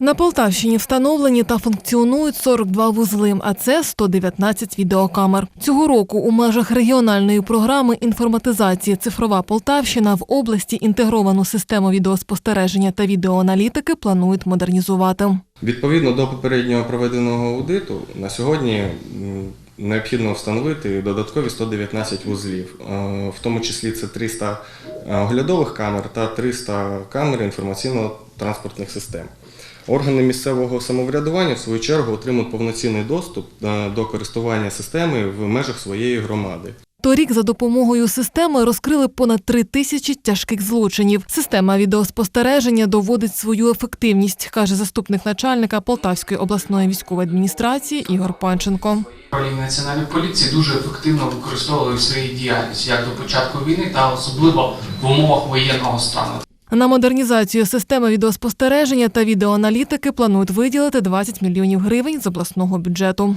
На Полтавщині встановлені та функціонують 42 вузли, а це 119 відеокамер. Цього року у межах регіональної програми інформатизації Цифрова Полтавщина в області інтегровану систему відеоспостереження та відеоаналітики планують модернізувати. Відповідно до попередньо проведеного аудиту, на сьогодні необхідно встановити додаткові 119 вузлів, Е, в тому числі це 300 оглядових камер та 300 камер інформаційно-транспортних систем. Органи місцевого самоврядування, в свою чергу, отримують повноцінний доступ е, до користування системи в межах своєї громади. Торік за допомогою системи розкрили понад три тисячі тяжких злочинів. Система відеоспостереження доводить свою ефективність, каже заступник начальника Полтавської обласної військової адміністрації Ігор Панченко. Управління національної поліції дуже ефективно використовували в своїй діяльності як до початку війни, та особливо в умовах воєнного стану. На модернізацію системи відеоспостереження та відеоаналітики планують виділити 20 мільйонів гривень з обласного бюджету.